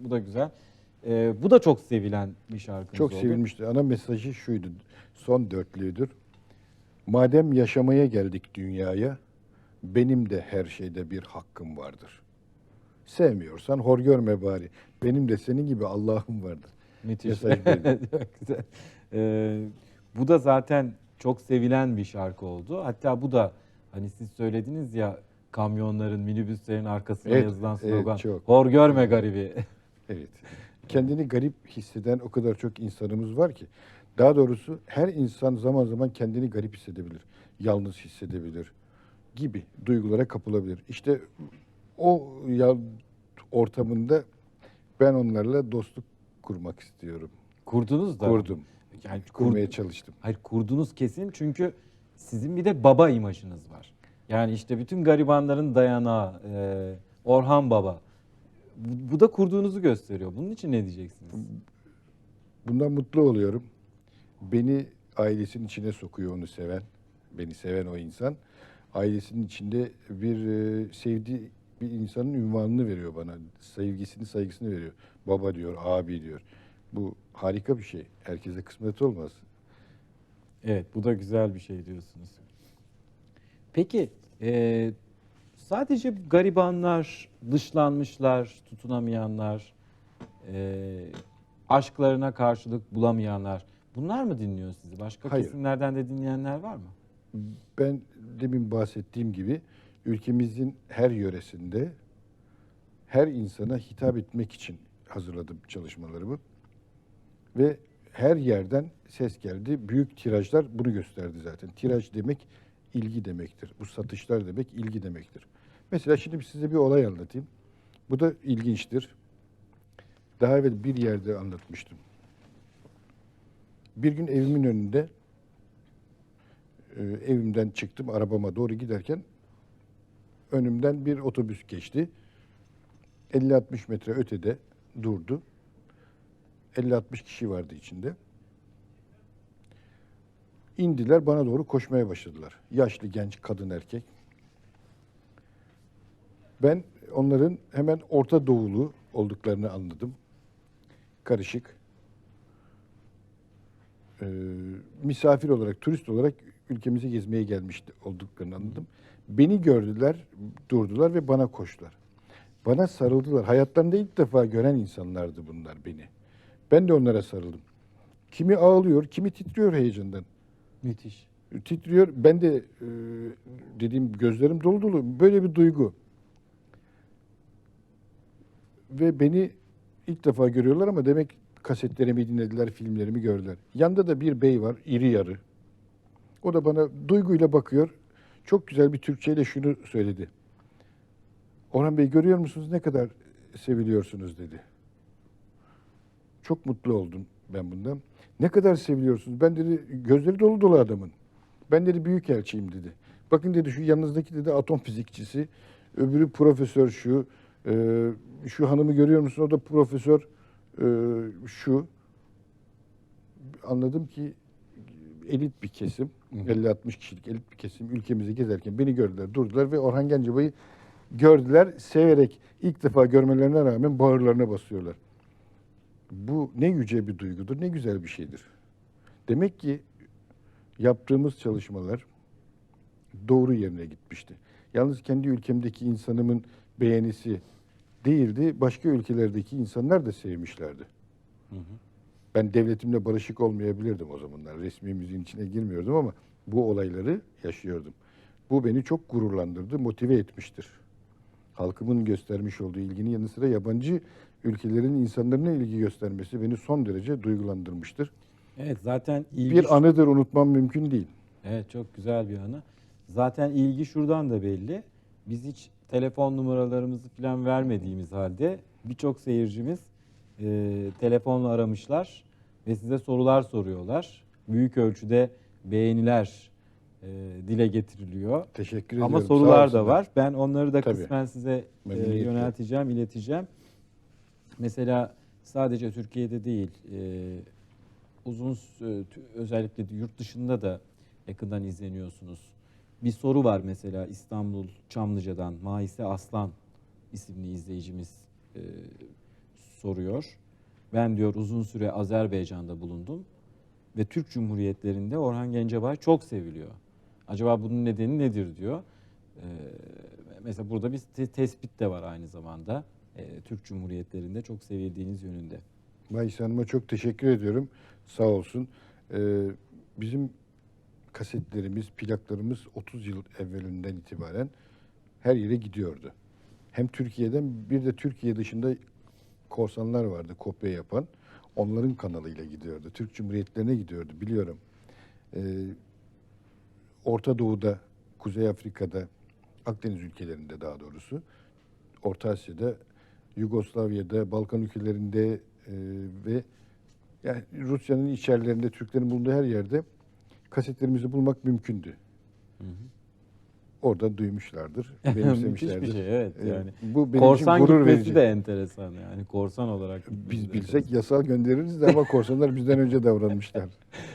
Bu da güzel. Ee, bu da çok sevilen bir şarkınız Çok oldu. sevilmişti. Ana mesajı şuydu. Son dörtlüğüdür. Madem yaşamaya geldik dünyaya, benim de her şeyde bir hakkım vardır. Sevmiyorsan hor görme bari. Benim de senin gibi Allah'ım vardır. Müthiş. Mesaj güzel. Ee, bu da zaten çok sevilen bir şarkı oldu. Hatta bu da hani siz söylediniz ya kamyonların, minibüslerin arkasına Evet, yazılan evet, slogan. çok. Hor görme garibi. Evet. Kendini garip hisseden o kadar çok insanımız var ki. Daha doğrusu her insan zaman zaman kendini garip hissedebilir. Yalnız hissedebilir gibi duygulara kapılabilir. İşte o ortamında ben onlarla dostluk kurmak istiyorum. Kurdunuz da. Kurdum. Yani kur- Kurmaya çalıştım. Hayır kurdunuz kesin çünkü sizin bir de baba imajınız var. Yani işte bütün garibanların dayanağı e, Orhan Baba. Bu, bu da kurduğunuzu gösteriyor. Bunun için ne diyeceksiniz? Bundan mutlu oluyorum. Beni ailesinin içine sokuyor onu seven, beni seven o insan. Ailesinin içinde bir e, sevdiği bir insanın ünvanını veriyor bana. Sevgisini, saygısını veriyor. Baba diyor, abi diyor. Bu harika bir şey. Herkese kısmet olmaz. Evet bu da güzel bir şey diyorsunuz. Peki e, sadece garibanlar, dışlanmışlar, tutunamayanlar, e, aşklarına karşılık bulamayanlar bunlar mı dinliyor sizi? Başka Hayır. kesimlerden de dinleyenler var mı? Ben demin bahsettiğim gibi ülkemizin her yöresinde her insana hitap etmek için hazırladım çalışmalarımı. Ve her yerden ses geldi. Büyük tirajlar bunu gösterdi zaten. Tiraj demek ilgi demektir. Bu satışlar demek ilgi demektir. Mesela şimdi size bir olay anlatayım. Bu da ilginçtir. Daha evvel bir yerde anlatmıştım. Bir gün evimin önünde e, evimden çıktım arabama doğru giderken önümden bir otobüs geçti. 50-60 metre ötede durdu. 50-60 kişi vardı içinde. İndiler bana doğru koşmaya başladılar. Yaşlı, genç, kadın, erkek. Ben onların hemen Orta Doğulu olduklarını anladım. Karışık. Ee, misafir olarak, turist olarak ülkemizi gezmeye gelmiş olduklarını anladım. Beni gördüler, durdular ve bana koştular. Bana sarıldılar. Hayatlarında ilk defa gören insanlardı bunlar beni. Ben de onlara sarıldım. Kimi ağlıyor, kimi titriyor heyecandan. Müthiş. Titriyor. Ben de e, dediğim gözlerim dolu dolu. Böyle bir duygu. Ve beni ilk defa görüyorlar ama demek kasetlerimi dinlediler, filmlerimi gördüler. Yanında da bir bey var, iri yarı. O da bana duyguyla bakıyor. Çok güzel bir Türkçeyle şunu söyledi. Orhan Bey görüyor musunuz ne kadar seviliyorsunuz dedi. Çok mutlu oldum ben bundan. Ne kadar seviliyorsunuz? Ben dedi gözleri dolu dolu adamın. Ben dedi büyük elçiyim dedi. Bakın dedi şu yanınızdaki dedi atom fizikçisi, öbürü profesör şu, e, şu hanımı görüyor musun? O da profesör e, şu. Anladım ki elit bir kesim, 50-60 kişilik elit bir kesim ülkemizi gezerken beni gördüler, durdular ve Orhan Gencebay'ı gördüler, severek ilk defa görmelerine rağmen bağırlarına basıyorlar. Bu ne yüce bir duygudur, ne güzel bir şeydir. Demek ki yaptığımız çalışmalar doğru yerine gitmişti. Yalnız kendi ülkemdeki insanımın beğenisi değildi, başka ülkelerdeki insanlar da sevmişlerdi. Ben devletimle barışık olmayabilirdim o zamanlar. Resmi müziğin içine girmiyordum ama bu olayları yaşıyordum. Bu beni çok gururlandırdı, motive etmiştir. Halkımın göstermiş olduğu ilginin yanı sıra yabancı ülkelerin insanlarına ilgi göstermesi beni son derece duygulandırmıştır. Evet zaten ilgi Bir anıdır unutmam mümkün değil. Evet çok güzel bir anı. Zaten ilgi şuradan da belli. Biz hiç telefon numaralarımızı falan vermediğimiz halde birçok seyircimiz e, telefonla aramışlar ve size sorular soruyorlar. Büyük ölçüde beğeniler e, dile getiriliyor. Teşekkür ediyorum. Ama sorular da var. Ben onları da Tabii. kısmen size e, yönelteceğim, ileteceğim. Mesela sadece Türkiye'de değil, e, uzun özellikle yurt dışında da yakından izleniyorsunuz. Bir soru var mesela İstanbul Çamlıca'dan Maise Aslan isimli izleyicimiz e, soruyor. Ben diyor uzun süre Azerbaycan'da bulundum ve Türk Cumhuriyetlerinde Orhan Gencebay çok seviliyor. Acaba bunun nedeni nedir diyor. Ee, mesela burada bir te- tespit de var aynı zamanda. Ee, Türk Cumhuriyetlerinde çok sevildiğiniz yönünde. Mayıs Hanım'a çok teşekkür ediyorum. Sağ olsun. Ee, bizim kasetlerimiz, plaklarımız 30 yıl evvelinden itibaren her yere gidiyordu. Hem Türkiye'den bir de Türkiye dışında korsanlar vardı kopya yapan. Onların kanalıyla gidiyordu. Türk Cumhuriyetlerine gidiyordu biliyorum. Ee, Orta Doğu'da, Kuzey Afrika'da, Akdeniz ülkelerinde daha doğrusu, Orta Asya'da, Yugoslavya'da, Balkan ülkelerinde e, ve yani Rusya'nın içerilerinde, Türklerin bulunduğu her yerde kasetlerimizi bulmak mümkündü. Orada duymuşlardır, Müthiş benimsemişlerdir. bir şey evet Ee, yani. Bu benim Korsan için gurur verici. de enteresan yani korsan olarak. Biz bilsek yasal göndeririz de ama korsanlar bizden önce davranmışlar.